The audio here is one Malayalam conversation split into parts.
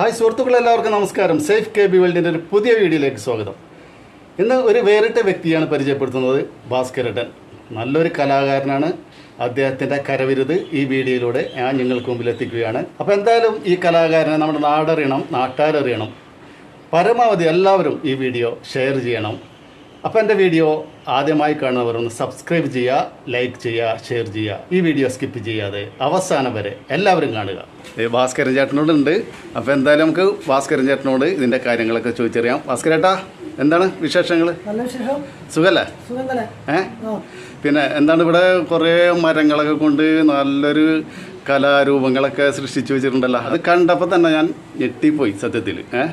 ഹായ് സുഹൃത്തുക്കളെ എല്ലാവർക്കും നമസ്കാരം. സേഫ് കെ ബി വേൾഡിന്റെ ഒരു പുതിയ വീഡിയോയിലേക്ക് സ്വാഗതം. ഇന്ന് ഒരു വേറിട്ട വ്യക്തിയാണ് പരിചയപ്പെടുത്തുന്നത് ഭാസ്കരട്ടൻ നല്ലൊരു കലാകാരനാണ്. അദ്ദേഹത്തിന്റെ കരവിരുത് ഈ വീഡിയോയിലൂടെ ഞാൻ നിങ്ങൾക്ക് മുമ്പിൽ എത്തിക്കുകയാണ്. അപ്പോൾ എന്തായാലും ഈ കലാകാരനെ നമ്മുടെ നാടറിയണം നാട്ടാരറിയണം. പരമാവധി എല്ലാവരും ഈ വീഡിയോ ഷെയർ ചെയ്യണം. അപ്പോൾ എന്റെ വീഡിയോ ആദ്യമായി കാണുന്നവർ ഒന്ന് സബ്സ്ക്രൈബ് ചെയ്യുക ലൈക്ക് ചെയ്യുക ഷെയർ ചെയ്യുക. ഈ വീഡിയോ സ്കിപ്പ് ചെയ്യാതെ അവസാനം വരെ എല്ലാവരും കാണുക. ഭാസ്കരൻ ചേട്ടനോട് ഉണ്ട്. അപ്പോൾ എന്തായാലും നമുക്ക് ഭാസ്കരൻ ചേട്ടനോട് ഇതിന്റെ കാര്യങ്ങളൊക്കെ ചോദിച്ചറിയാം. ഭാസ്കരേട്ടാ എന്താണ് വിശേഷങ്ങൾ? നല്ല വിശേഷം. സുഖല്ലേ? സുഖം തന്നെ. ഏ? പിന്നെ എന്താണ് ഇവിടെ കുറേ മരങ്ങളൊക്കെ കൊണ്ട് നല്ലൊരു കലാരൂപങ്ങളൊക്കെ സൃഷ്ടിച്ചു വെച്ചിട്ടുണ്ടല്ലോ. അത് കണ്ടപ്പോൾ തന്നെ ഞാൻ ഞെട്ടിപ്പോയി സത്യത്തിൽ ഏ?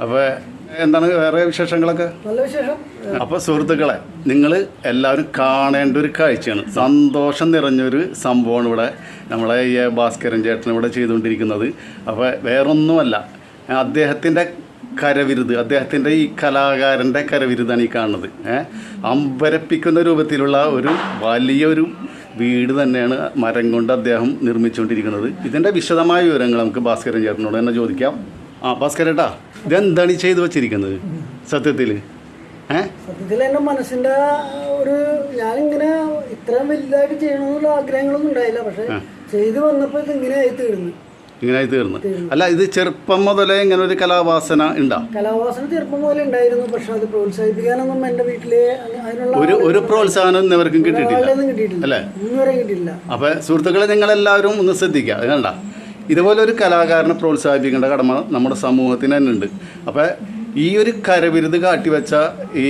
അപ്പോൾ എന്താണ് വേറെ വിശേഷങ്ങളൊക്കെ? നല്ല വിശേഷം. അപ്പോൾ സുഹൃത്തുക്കളെ നിങ്ങൾ എല്ലാവരും കാണേണ്ട ഒരു കാഴ്ചയാണ്. സന്തോഷം നിറഞ്ഞൊരു സംഭവമാണ് ഇവിടെ നമ്മളെ ഈ ഭാസ്കരൻ ചേട്ടൻ ഇവിടെ ചെയ്തുകൊണ്ടിരിക്കുന്നത്. അപ്പോൾ വേറൊന്നുമല്ല അദ്ദേഹത്തിന്റെ കരവിരുത് അദ്ദേഹത്തിന്റെ ഈ കലാകാരന്റെ കരവിരുതാണ് ഈ കാണുന്നത്. ഏഹ് അമ്പരപ്പിക്കുന്ന രൂപത്തിലുള്ള ഒരു വലിയൊരു വീട് തന്നെയാണ് മരം കൊണ്ട് അദ്ദേഹം നിർമ്മിച്ചുകൊണ്ടിരിക്കുന്നത്. ഇതിന്റെ വിശദമായ വിവരങ്ങൾ നമുക്ക് ഭാസ്കരൻ ചേട്ടനോട് തന്നെ ചോദിക്കാം. ആ ഭാസ്കരേട്ടാ ഇതെന്താണ് ഈ ചെയ്തു വച്ചിരിക്കുന്നത്? സത്യത്തിൽ സത്യത്തിൽ എന്റെ മനസ്സിന്റെ ഒരു ഞാനിങ്ങനെ ഇത്രയും വലുതായിട്ട് ചെയ്യണമെന്നുള്ള ആഗ്രഹങ്ങളൊന്നും ഉണ്ടായില്ല. പക്ഷെ ചെയ്തു വന്നപ്പോൾ ഇത് ഇങ്ങനെ ആയി തീർന്നു. ഇങ്ങനെ ആയി തീർന്നു. അല്ല ഇത് ചെറുപ്പം മുതലേ ഇങ്ങനെ ഒരു കലാവാസന ഉണ്ടാ? കലാവാസന ചെറുപ്പം മുതലേ ഉണ്ടായിരുന്നു. പക്ഷെ അത് പ്രോത്സാഹിപ്പിക്കാനൊന്നും എന്റെ വീട്ടിലെ അതിനുള്ള ഒരു ഒരു പ്രോത്സാഹനം ഇന്നവർക്കും കിട്ടിയിട്ടില്ല. കിട്ടിയിട്ടില്ല. അല്ലേ? ഇന്ന് വരെ കിട്ടിയില്ല അപ്പോൾ സുഹൃത്തുക്കളെ നിങ്ങളെല്ലാവരും ഒന്ന് ശ്രദ്ധിക്കുക. അത് കണ്ട? ഇതുപോലെ ഒരു കലാകാരനെ പ്രോത്സാഹിപ്പിക്കേണ്ട കടമ നമ്മുടെ സമൂഹത്തിന് തന്നെ ഉണ്ട്. അപ്പോൾ ഈ ഒരു കരവിരുത് കാട്ടിവെച്ച ഈ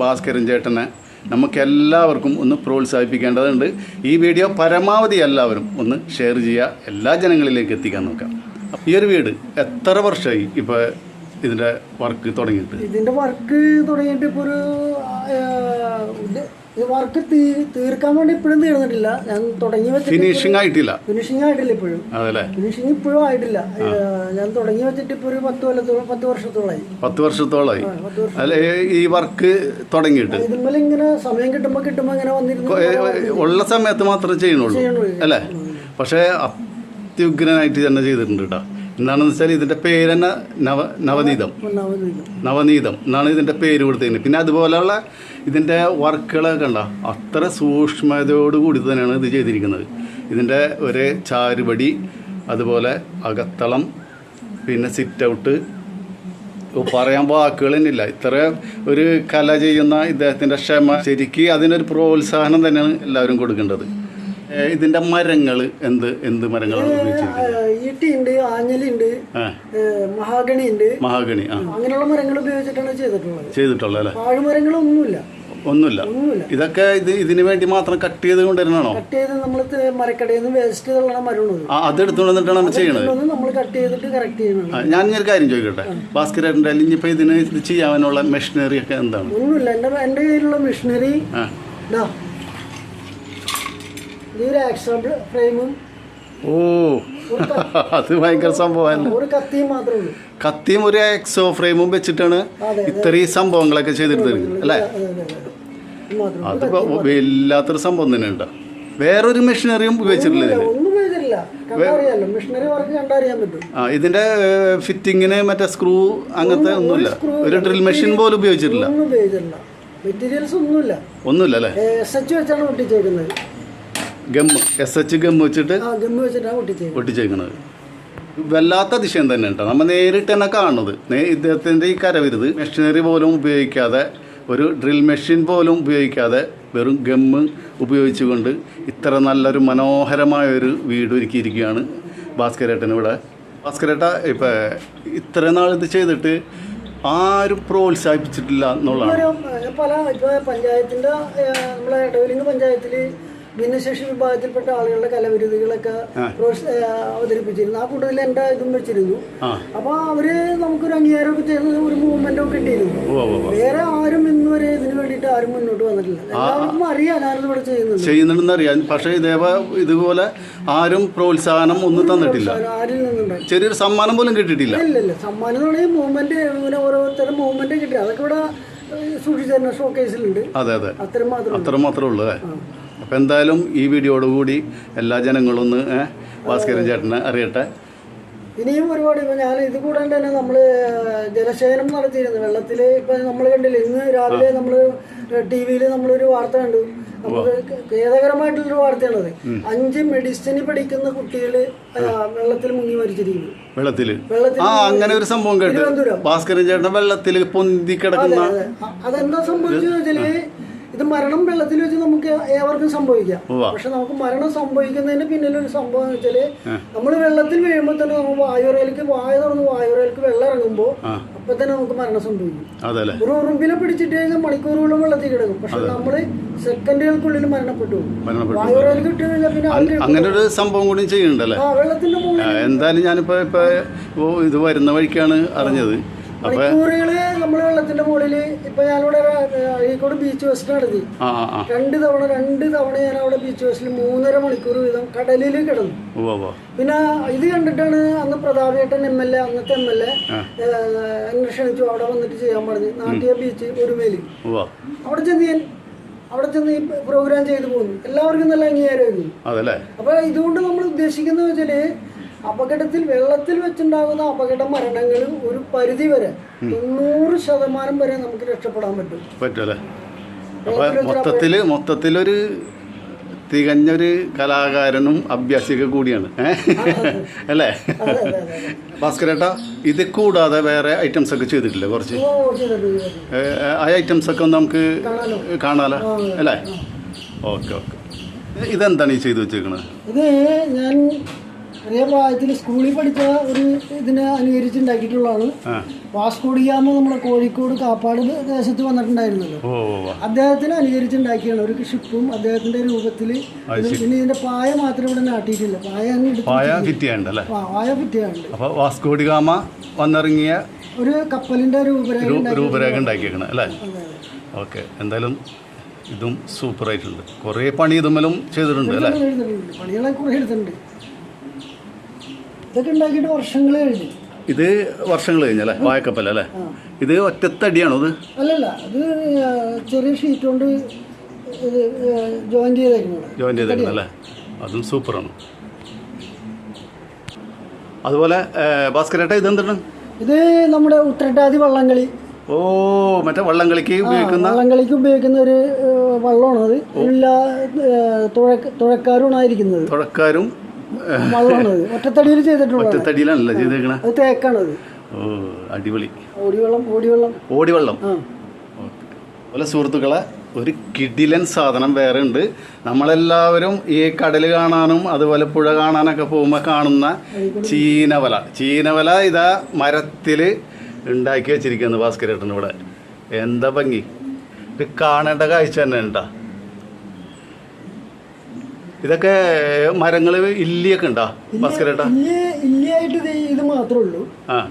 ഭാസ്കരൻ ചേട്ടനെ നമുക്കെല്ലാവർക്കും ഒന്ന് പ്രോത്സാഹിപ്പിക്കേണ്ടതുണ്ട്. ഈ വീഡിയോ പരമാവധി എല്ലാവരും ഒന്ന് ഷെയർ ചെയ്യുക. എല്ലാ ജനങ്ങളിലേക്ക് എത്തിക്കാൻ നോക്കാം. ഈ ഒരു വീട് എത്ര വർഷമായി ഇപ്പോൾ ഇതിന്റെ വർക്ക് തുടങ്ങിയിട്ട്? ഇതിന്റെ വർക്ക് തുടങ്ങിയിട്ട് ഇപ്പോൾ ഒരു വർക്ക് തീർക്കാൻ വേണ്ടി ഇപ്പോഴും തീർന്നിട്ടില്ല. ഞാൻ തുടങ്ങി വെച്ചിട്ട് ഫിനിഷിംഗ് ആയിട്ടില്ല. ഫിനിഷിംഗ് ആയിട്ടില്ല ഇപ്പോഴും. ഫിനിഷിംഗ് ഇപ്പോഴും ആയിട്ടില്ല. ഞാൻ തുടങ്ങി വെച്ചിട്ട് ഇപ്പോൾ ഒരു പത്ത് കൊല്ലത്തോളം പത്ത് വർഷത്തോളമായി പത്ത് വർഷത്തോളമായി പത്ത് ഈ വർക്ക് തുടങ്ങിയിട്ട്? ഇതുപോലെ ഇങ്ങനെ സമയം കിട്ടുമ്പോ കിട്ടുമ്പോ ഇങ്ങനെ വന്നിരുന്നു. ഉള്ള സമയത്ത് മാത്രമേ ചെയ്യണുള്ളൂ. അല്ലേ? പക്ഷേ അത്യുഗ്രനായിട്ട് തന്നെ ചെയ്തിട്ടുണ്ട് കേട്ടോ എന്താണെന്ന് വെച്ചാൽ ഇതിന്റെ പേര് തന്നെ നവ നവനീതം. നവനീതം. എന്നാണ് ഇതിന്റെ പേര് കൊടുത്തിരുന്നത് പിന്നെ അതുപോലെയുള്ള ഇതിന്റെ വർക്കുകളൊക്കെ കണ്ട? അത്ര സൂക്ഷ്മതയോട് കൂടി തന്നെയാണ് ഇത് ചെയ്തിരിക്കുന്നത്. ഇതിന്റെ ഒരു ചാരുപടി അതുപോലെ അകത്തളം പിന്നെ സിറ്റ് ഔട്ട് പറയാൻ വാക്കുകൾ തന്നെയില്ല. ഇത്ര ഒരു കല ചെയ്യുന്ന ഇദ്ദേഹത്തിന്റെ ക്ഷമ ശരിക്ക് അതിനൊരു പ്രോത്സാഹനം തന്നെയാണ് എല്ലാവരും കൊടുക്കേണ്ടത്. ഏ, ഇതിന്റെ മരങ്ങൾ എന്ത് എന്ത് മരങ്ങളാണ് ഉപയോഗിച്ചിരിക്കുന്നത്? ഈട്ടിയുണ്ട് ആഞ്ഞലുണ്ട് മഹാഗണി ഉണ്ട് മഹാഗണി അങ്ങനെയുള്ള മരങ്ങൾ ഉപയോഗിച്ചിട്ടാണ് ചെയ്തിട്ടുള്ളത്. ചെയ്തിട്ടുള്ളത് അല്ലേ? പാഴ്മരങ്ങളൊന്നുമില്ല ഒന്നുമില്ല. ഒന്നുമില്ല. ഇതൊക്കെ ഇത് ഇതിനു വേണ്ടി മാത്രം കട്ട് ചെയ്ത് കൊണ്ടുവരണോ കട്ട് ചെയ്ത് നമ്മൾ മരക്കടയിൽ നിന്ന് വേസ്റ്റ് തള്ളണ ആ അതെടുത്തുകൊണ്ട് വന്നിട്ടാണ് നമ്മൾ ചെയ്യണത്? നമ്മൾ കട്ട് ചെയ്തിട്ട് കറക്റ്റ് ചെയ്യണം ഞാൻ ഒരു കാര്യം ചോദിക്കട്ടെ? ഭാസ്കരേട്ടന്റെ ഇപ്പൊ ഇതിന് ഇത് ചെയ്യാനുള്ള മെഷീനറി ഒക്കെ എന്താണ്? ഒന്നുമില്ല. എന്റെ എന്റെ കയ്യിലുള്ള മെഷീനറി ആ ഇതാ ഫ്രെയിമും ഓ. അത് ഭയങ്കര സംഭവമല്ല ഒരു കത്തിയും മാത്രമേ ഉള്ളൂ. കത്തിയും ഒരു എക്സോ ഫ്രെയിമും വെച്ചിട്ടാണ്. ഇത്രയും സംഭവങ്ങളൊക്കെ ചെയ്തെടുത്തിരിക്കുന്നത് അല്ലേ? അതെ വല്ലാത്തൊരു സംഭവം തന്നെ ഉണ്ട്. വേറൊരു മെഷീനറിയും ഉപയോഗിച്ചിട്ടില്ല ആ ഇതിന്റെ ഫിറ്റിങ്ങിന് മറ്റേ സ്ക്രൂ അങ്ങനത്തെ ഒന്നുമില്ല. ഒരു ഡ്രിൽ മെഷീൻ പോലും ഉപയോഗിച്ചിട്ടില്ല. മെറ്റീരിയൽസ് ഒന്നുമില്ല. ഒന്നുമില്ല അല്ലേ? വെച്ചാണ് ഒട്ടിച്ചേക്കുന്നത് ഗം എസ് എച്ച് ഗം വെച്ചിട്ട് ആ ഗമ്മ് വെച്ചിട്ടാണ് ഒട്ടിച്ചേക്കുന്നത് ഒട്ടിച്ചേക്കണത് വല്ലാത്ത അതിശയം തന്നെ കേട്ടോ നമ്മൾ നേരിട്ട് തന്നെ കാണുന്നത്. നേ- ഇദ്ദേഹത്തിന്റെ ഈ കരവിരുത് മെഷീനറി പോലും ഉപയോഗിക്കാതെ ഒരു ഡ്രിൽ മെഷീൻ പോലും ഉപയോഗിക്കാതെ വെറും ഗമ്മ് ഉപയോഗിച്ചുകൊണ്ട് ഇത്ര നല്ലൊരു മനോഹരമായ ഒരു വീട് ഒരുക്കിയിരിക്കുകയാണ് ഭാസ്കരേട്ടൻ ഇവിടെ. ഭാസ്കരേട്ട ഇപ്പം ഇത്ര നാൾ ഇത് ചെയ്തിട്ട് ആരും പ്രോത്സാഹിപ്പിച്ചിട്ടില്ല എന്നുള്ളതാണ്. പല ഇപ്പോൾ പഞ്ചായത്തിന്റെ ഏഹ്, നമ്മളെ ഇടവലിങ് പഞ്ചായത്തിൽ ഭിന്നശേഷി വിഭാഗത്തിൽപ്പെട്ട ആളുകളുടെ കലവിരുതികളൊക്കെ അവതരിപ്പിച്ചിരുന്നു. ആ കൂട്ടത്തിൽ എന്റെ ഇതും വെച്ചിരുന്നു. അപ്പൊ അവർ നമുക്കൊരു അംഗീകാരമൊക്കെ ചെയ്ത് ഒരു മൂവ്മെന്റ് ഒക്കെ കിട്ടിയിരുന്നു. വേറെ ആരും ഇന്ന് വരെ ഇതിന് വേണ്ടിയിട്ട് ആരും മുന്നോട്ട് വന്നിട്ടില്ല. എല്ലാവർക്കും അറിയാം ഞാനിത് ഇവിടെ ചെയ്യുന്നുണ്ട് ചെയ്യുന്നുണ്ടെന്ന് അറിയാം. പക്ഷേ ഇതേപോലെ ഇതുപോലെ ആരും പ്രോത്സാഹനം ഒന്നും തന്നിട്ടില്ല. ആരിൽ നിന്നുണ്ടായി ചെറിയൊരു സമ്മാനം പോലും കിട്ടിയിട്ടില്ല. ഇല്ല ഇല്ല സമ്മാനം എന്ന് പറഞ്ഞാൽ മൂവ്മെന്റ് ഇങ്ങനെ ഓരോരുത്തരും മൂവ്മെന്റ് കിട്ടി. അതൊക്കെ ഇവിടെ ഏഹ്, ഷോ കേസിലുണ്ട് അതെ അതെ. അത്ര മാത്രം അത്ര മാത്രമേ ഉള്ളൂ അല്ലേ അപ്പം എന്തായാലും ഈ വീഡിയോയോടുകൂടി എല്ലാ ജനങ്ങളും ഒന്ന് ഭാസ്കരൻ ചേട്ടനെ അറിയട്ടെ. ഇനിയും ഒരുപാട് ഇപ്പം ഞാൻ ഇത് കൂടാണ്ട് തന്നെ നമ്മൾ ജലശേഖരം നടത്തിയിരുന്നു. വെള്ളത്തിൽ ഇപ്പം നമ്മൾ കണ്ടില്ല ഇന്ന് രാവിലെ നമ്മൾ ടി വിയിൽ നമ്മളൊരു വാർത്ത കണ്ടു. നമുക്ക് ഖേദകരമായിട്ടുള്ളൊരു വാർത്തയാണത്. അഞ്ച് മെഡിസിന് പഠിക്കുന്ന കുട്ടികൾ വെള്ളത്തിൽ മുങ്ങി മരിച്ചിരിക്കുന്നു വെള്ളത്തിൽ ആ അങ്ങനെ ഒരു സംഭവം കേട്ടു. ഭാസ്കരൻ ചേട്ടൻ വെള്ളത്തിൽ പൊന്തി കിടക്കുന്ന അതെന്താ സംഭവിച്ചെന്ന് വെച്ചാൽ ഇത് മരണം വെള്ളത്തിൽ വെച്ച് നമുക്ക് ഏവർക്കും സംഭവിക്കാം. പക്ഷെ നമുക്ക് മരണം സംഭവിക്കുന്നതിന് പിന്നിലൊരു സംഭവം എന്ന് വെച്ചാൽ നമ്മൾ വെള്ളത്തിൽ വീഴുമ്പോൾ തന്നെ നമ്മൾ വായുറയിലേക്ക് വായ തുറന്ന് വായുറയിലേക്ക് വെള്ളം ഇറങ്ങുമ്പോൾ അപ്പൊ തന്നെ നമുക്ക് മരണം സംഭവിക്കും. ഒരു ഉറുമ്പിനെ പിടിച്ചിട്ട് കഴിഞ്ഞാൽ മണിക്കൂറുകളും വെള്ളത്തിൽ കിടക്കും. പക്ഷെ നമ്മൾ സെക്കൻഡുകൾക്കുള്ളിൽ മരണപ്പെട്ടു വായുറയിൽ കിട്ടി കഴിഞ്ഞാൽ പിന്നെ അങ്ങനെ ഒരു സംഭവം കൂടി ചെയ്യണ്ടല്ലേ? വെള്ളത്തിന്റെ എന്തായാലും ഞാനിപ്പോ ഇപ്പൊ ഇത് വരുന്ന വഴിക്കാണ് അറിഞ്ഞത്. മണിക്കൂറുകൾ നമ്മൾ വെള്ളത്തിന്റെ മുകളിൽ ഇപ്പൊ ഞാനിവിടെ അഴീക്കോട് ബീച്ച് വെസ്റ്റ് നടത്തി രണ്ട് തവണ രണ്ട് തവണ ഞാൻ അവിടെ ബീച്ച് ഹൗസിൽ മൂന്നര മണിക്കൂർ വീതം കടലിൽ കിടന്നു. പിന്നെ ഇത് കണ്ടിട്ടാണ് അന്ന് പ്രതാപേട്ടൻ എം എൽ എ അന്നത്തെ എം എൽ എ എന്നെ ക്ഷണിച്ചു. അവിടെ വന്നിട്ട് ചെയ്യാൻ പറഞ്ഞു. നാട്ടിയ ബീച്ച് ഒരു മേൽ. ഉവ്വ്. അവിടെ ചെന്ന് ഞാൻ അവിടെ ചെന്ന് ഈ പ്രോഗ്രാം ചെയ്തു പോകുന്നു എല്ലാവർക്കും നല്ല അംഗീകാരമായിരുന്നു. അപ്പൊ ഇതുകൊണ്ട് നമ്മൾ ഉദ്ദേശിക്കുന്നത് വെച്ചാൽ അപകടത്തിൽ വെള്ളത്തിൽ വെച്ചുണ്ടാകുന്ന അപകട മരണങ്ങൾ ഒരു പരിധി വരെ തൊണ്ണൂറ് ശതമാനം വരെ നമുക്ക് രക്ഷപ്പെടാൻ പറ്റും. പറ്റുമല്ലേ അപ്പൊ മൊത്തത്തിൽ മൊത്തത്തിലൊരു തികഞ്ഞൊരു കലാകാരനും അഭ്യാസിക കൂടിയാണ്. അല്ലേ? ഭാസ്കരേട്ടാ ഇത് കൂടാതെ വേറെ ഐറ്റംസ് ഒക്കെ ചെയ്തിട്ടില്ലേ കുറച്ച്. ആ ഐറ്റംസ് ഒക്കെ ഒന്ന് നമുക്ക് കാണാലോ. അല്ലേ? Okay okay. ഇതെന്താണ് ഈ ചെയ്തു വെച്ചേക്കണത്? ഇത് ഞാൻ ചെറിയ പ്രായത്തിൽ സ്കൂളിൽ പഠിച്ച ഒരു ഇതിനെ അനുകരിച്ചുണ്ടാക്കിയിട്ടുള്ളതാണ് വാസ്കോടിയാമ വാസ്കോഡിയാമ നമ്മുടെ കോഴിക്കോട് കാപ്പാട് ദേശത്ത് വന്നിട്ടുണ്ടായിരുന്നല്ലോ. അദ്ദേഹത്തിന് അനുകരിച്ചുണ്ടാക്കിയാണ് ഒരു ഷിപ്പും അദ്ദേഹത്തിന്റെ രൂപത്തിൽ പിന്നെ ഇതിന്റെ പായ മാത്രം ഇവിടെ നാട്ടിയിട്ടില്ല. പായ പായ ഫിറ്റിയാണ്ട് വാസ്കോഡിഗാമ വന്നിറങ്ങിയ ഒരു കപ്പലിന്റെ രൂപരേഖ ഉണ്ടാക്കിയേക്കണം അല്ലേ. ഓക്കെ എന്തായാലും ഇതും സൂപ്പർ ആയിട്ടുണ്ട്. കുറേ പണി ഇതുമ്മലും ചെയ്തിട്ടുണ്ട് അല്ലേ? പണികളെ കുറെ എഴുതുന്നുണ്ട് ഇതൊക്കെ ഉണ്ടാക്കിയിട്ട് വർഷങ്ങൾ കഴിഞ്ഞു. ഇത് വർഷങ്ങൾ കഴിഞ്ഞല്ലേ? വായക്കപ്പല്ലേ ഇത് ഒറ്റത്തടിയാണോ ഇത്? അല്ലല്ല അത് ചെറിയ ഷീറ്റ് കൊണ്ട് ഇത് ജോയിൻ ചെയ്തേക്കുന്നത്. ജോയിൻ ചെയ്തേക്കുന്നത് അല്ലേ? അതും സൂപ്പറാണ്. അതുപോലെ ഭാസ്കരേട്ട ഇതെന്താണ്? ഇത് നമ്മുടെ ഉത്രട്ടാതി വള്ളംകളി. ഓ മറ്റേ വള്ളംകളിക്ക് ഉപയോഗിക്കുന്ന? വള്ളംകളിക്ക് ഉപയോഗിക്കുന്ന ഒരു വള്ളമാണത്. വള്ളമാണ് അത് എല്ലാ തുഴക്കാരും തുഴക്കാരുമാണ് ആയിരിക്കുന്നത്. തുഴക്കാരും വള്ളമാണത് ഒറ്റത്തടിയിൽ ചെയ്തിട്ടുള്ള ഒറ്റത്തടിയിലാണല്ലേ ചെയ്തേക്കണേ? അത് തേക്കാണത്. ഓ അടിപൊളി. ഓടിവെള്ളം ഓടിവെള്ളം. ഓടിവെള്ളം. അതുപോലെ സുഹൃത്തുക്കളെ ഒരു കിടിലൻ സാധനം വേറെ ഉണ്ട്. നമ്മളെല്ലാവരും ഈ കടൽ കാണാനും അതുപോലെ പുഴ കാണാനൊക്കെ പോകുമ്പോൾ കാണുന്ന ചീനവല. ചീനവല ഇതാ മരത്തിൽ ഉണ്ടാക്കി വെച്ചിരിക്കുന്നു ഭാസ്കരേട്ടൻ ഇവിടെ എന്താ ഭംഗി? ഇത് കാണേണ്ട കാഴ്ച തന്നെ ഉണ്ടാ. ഇതൊക്കെ മരങ്ങൾ ഇല്ലിയൊക്കെ ഉണ്ടോ? ഭാസ്കരേട്ട? ഇല്ലിയായിട്ട് ഇത് മാത്രമേ ഉള്ളൂ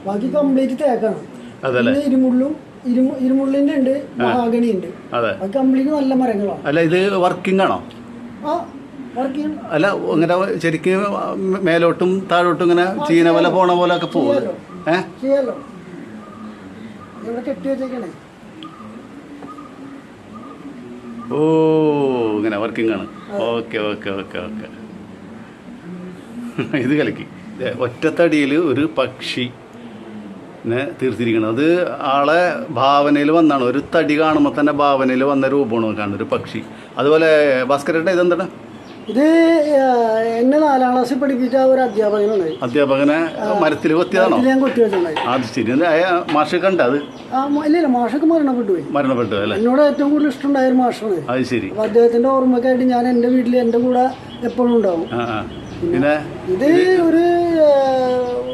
ബാക്കി കംപ്ലീറ്റ് തേക്കാണ്. അതല്ലേ? ഇരുമുള്ളും ഇരുമു ഇരുമുള്ളിന്റെ ഉണ്ട് മഹാഗണി ഉണ്ട്. അതെ. കംപ്ലീറ്റ് നല്ല മരങ്ങളാണ്. അല്ല ഇത് വർക്കിംഗ് ആണോ? അല്ല ഇങ്ങനെ ശരിക്കും മേലോട്ടും താഴോട്ടും ഇങ്ങനെ ചീനവല പോണ പോലെ ഒക്കെ പോകും ഏഹ് കെട്ടി വെച്ചേക്കണേ? ഓ ഇങ്ങനെ വർക്കിംഗ് ആണ്. ഓക്കെ ഓക്കെ ഓക്കെ ഓക്കെ ഇത് കലക്കി. ഒറ്റത്തടിയിൽ ഒരു പക്ഷി തീർത്തിരിക്കണം അത് ആളെ ഭാവനയിൽ വന്നാണ്. ഒരു തടി കാണുമ്പോൾ തന്നെ ഭാവനയിൽ വന്ന രൂപമാണ് കാണുന്നത് ഒരു പക്ഷി. അതുപോലെ ഭാസ്കരേട്ട ഇതെന്താണ്? ഇത് എന്നെ നാലാം ക്ലാസ്സിൽ പഠിപ്പിച്ച ഒരു അധ്യാപകനാണ് അധ്യാപകനെ മരത്തിൽ കൊത്തിയതാണോ? ഞാൻ കൊത്തി വെച്ചിട്ടുണ്ടായി അത് ശരി. മാഷ് കണ്ട അത്? ആ മ- ഇല്ല ഇല്ല മാഷൊക്കെ മരണപ്പെട്ടു പോയി. മരണപ്പെട്ടു അല്ലേ? എന്നോട് ഏറ്റവും കൂടുതൽ ഇഷ്ടമുണ്ടായ ഒരു മാഷാണ്. അത് ശരി. അദ്ദേഹത്തിന്റെ ഓർമ്മക്കായിട്ട് ഞാൻ എന്റെ വീട്ടിൽ എന്റെ കൂടെ എപ്പോഴും ഉണ്ടാവും. പിന്നെ? ഇത് ഒരു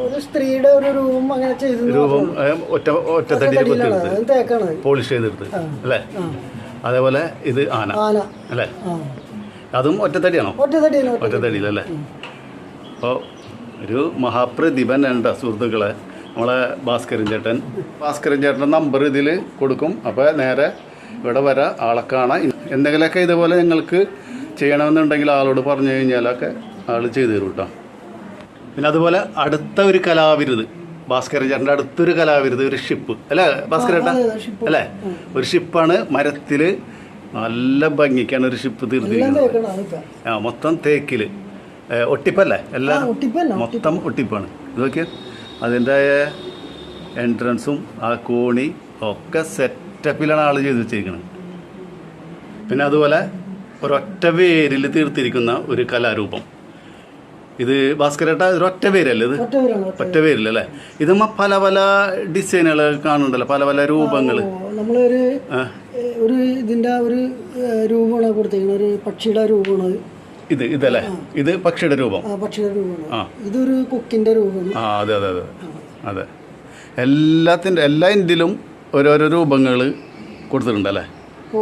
ഒരു സ്ത്രീയുടെ ഒരു രൂപം അങ്ങനെ ചെയ്തു രൂപം ഒറ്റ തേക്കാണ്. പോളിഷ് ചെയ്തെടുത്ത് അല്ലേ? അതേപോലെ ഇത് ആന അല്ലേ? അതും ഒറ്റത്തടിയാണോ? ഒറ്റത്തടിയാണ് ഒറ്റ ഒറ്റത്തടിയിലല്ലേ? അപ്പോൾ ഒരു മഹാപ്രതിഭൻ ഉണ്ട് സുഹൃത്തുക്കളെ നമ്മളെ ഭാസ്കരൻ ചേട്ടൻ. ഭാസ്കരൻ ചേട്ടൻ നമ്പർ ഇതിൽ കൊടുക്കും. അപ്പോൾ നേരെ ഇവിടെ വരാം ആളെ കാണാം. എന്തെങ്കിലുമൊക്കെ ഇതുപോലെ നിങ്ങൾക്ക് ചെയ്യണമെന്നുണ്ടെങ്കിൽ ആളോട് പറഞ്ഞു കഴിഞ്ഞാലൊക്കെ ആൾ ചെയ്തു തരും കേട്ടോ. പിന്നെ അതുപോലെ അടുത്ത ഒരു കലാവിരുത്. ഭാസ്കരൻ ചേട്ടന്റെ അടുത്തൊരു കലാവിരുത് ഒരു ഷിപ്പ്. അല്ലേ ഭാസ്കരേട്ട അല്ലേ? ഒരു ഷിപ്പാണ് മരത്തിൽ നല്ല ഭംഗിക്കാണ് ഒരു ഷിപ്പ് തീർന്നിരിക്കുന്നത് തീർത്തിരിക്കുന്നത് ആ മൊത്തം തേക്കിൽ. ഒട്ടിപ്പല്ലേ? എല്ലാം മൊത്തം ഒട്ടിപ്പാണ്. ഇത് നോക്കിയാൽ അതിന്റെ എൻട്രൻസും ആ കോണി ഒക്കെ സെറ്റപ്പിലാണ് ആൾ ചെയ്ത് വെച്ചിരിക്കുന്നത് പിന്നെ അതുപോലെ ഒരൊറ്റ പേരിൽ തീർത്തിരിക്കുന്ന ഒരു കലാരൂപം. ഇത് ഭാസ്കരേട്ട ഒരൊറ്റ പേരല്ലേ ഇത്? ഒറ്റ പേരിലല്ലേ ഇതുമ്മ പല പല ഡിസൈനുകൾ കാണുന്നുണ്ടല്ലോ പല പല രൂപങ്ങൾ നമ്മളൊരു ഒരു ഇതിന്റെ ഒരു രൂപമാണ് കൊടുത്തേക്കുന്നത് ഒരു പക്ഷിയുടെ രൂപമാണ് ഇത് ഇതല്ലേ? ഇത് പക്ഷിയുടെ രൂപം? പക്ഷിയുടെ രൂപമാണ്. ഇതൊരു കുക്കിന്റെ രൂപമാണ്. ആ അതെ അതെ അതെ. അതെ. എല്ലാത്തിന്റെ എല്ലാ ഇന്ത്യയിലും ഓരോരോ രൂപങ്ങൾ കൊടുത്തിട്ടുണ്ട് അല്ലേ ഓ.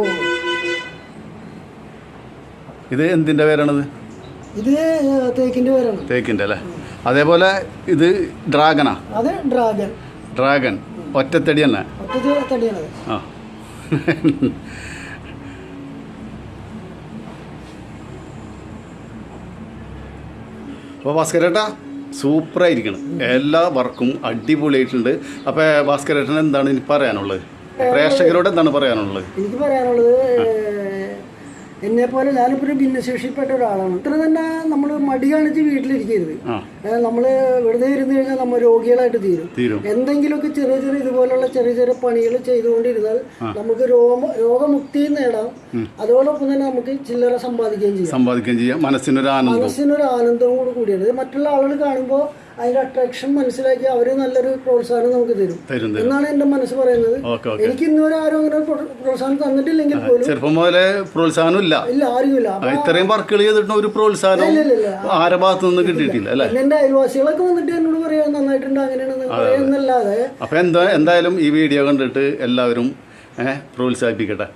ഇത് എന്തിന്റെ പേരാണത്? ഇത് തേക്കിന്റെ തേക്കിന്റെ പേരാണ്. തേക്കിന്റെ അല്ലേ? അതേപോലെ ഇത് ഡ്രാഗനാ അതെ ഡ്രാഗൺ. ഡ്രാഗൺ. ഒറ്റത്തടി തന്നെ ആ. അപ്പോൾ ഭാസ്കരേട്ടാ സൂപ്പറായിരിക്കണം. എല്ലാ വർക്കും അടിപൊളിയായിട്ടുണ്ട്. അപ്പോൾ ഭാസ്കരേട്ടൻ എന്താണ് ഇനി പറയാനുള്ളത്? പ്രേക്ഷകരോട് എന്താണ് പറയാനുള്ളത്? എനിക്ക് പറയാനുള്ളത് എന്നെ പോലെ ഞാനിപ്പോൾ ഒരു ഭിന്നശേഷിപ്പെട്ട ഒരാളാണ്. ഇത്ര തന്നെ നമ്മൾ മടി കാണിച്ച് വീട്ടിലിരിക്കരുത്. നമ്മൾ വെറുതെ ഇരുന്ന് കഴിഞ്ഞാൽ നമ്മൾ രോഗികളായിട്ട് തീരും. തീരും. എന്തെങ്കിലുമൊക്കെ ചെറിയ ചെറിയ ഇതുപോലുള്ള ചെറിയ ചെറിയ പണികൾ ചെയ്തുകൊണ്ടിരുന്നാൽ നമുക്ക് രോഗ രോഗമുക്തിയും നേടാം. അതോടൊപ്പം തന്നെ നമുക്ക് ചില്ലറ സമ്പാദിക്കുകയും ചെയ്യാം. സമ്പാദിക്കുകയും ചെയ്യാം. മനസ്സിനൊരു ആനന്ദം മനസ്സിനൊരു ആനന്ദവും കൂടി കൂടിയാണ്. മറ്റുള്ള ആളുകൾ കാണുമ്പോൾ അതിന്റെ അട്രാക്ഷൻ മനസ്സിലാക്കി അവർ നല്ലൊരു പ്രോത്സാഹനം നമുക്ക് തരും. എന്നാണ് എന്റെ മനസ്സ് പറയുന്നത്. എനിക്ക് ഇന്നുവരെ ആരും അങ്ങനെ പ്രോത്സാഹനം തന്നിട്ടില്ലെങ്കിൽ പോലും ചെറുപ്പം മുതലേ പ്രോത്സാഹനം ഇല്ല ഇല്ല ആരുമില്ല ഇത്രയും വർക്കുകൾ ചെയ്തിട്ട് ഒരു പ്രോത്സാഹനം. ആരെ ഭാഗത്തു നിന്ന് കിട്ടിയിട്ടില്ല അല്ലേ? എന്റെ അയൽവാസികളൊക്കെ വന്നിട്ട് എന്നോട് പറയാൻ നന്നായിട്ടുണ്ട് അങ്ങനെയാണ് പറയുന്നല്ലാതെ അപ്പോൾ എന്താ എന്തായാലും ഈ വീഡിയോ കണ്ടിട്ട് എല്ലാവരും പ്രോത്സാഹിപ്പിക്കട്ടെ.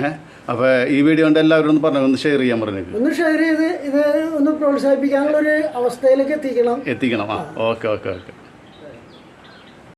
ഏഹ് അപ്പോൾ ഈ വീഡിയോ കൊണ്ട് എല്ലാവരും ഒന്ന് പറഞ്ഞു ഒന്ന് ഷെയർ ചെയ്യാൻ പറഞ്ഞു ഒന്ന് ഷെയർ ചെയ്ത് ഇത് ഒന്ന് പ്രോത്സാഹിപ്പിക്കാനുള്ള ഒരു അവസ്ഥയിലേക്ക് എത്തിക്കണം. എത്തിക്കണം. ആ ഓക്കെ ഓക്കെ ഓക്കെ.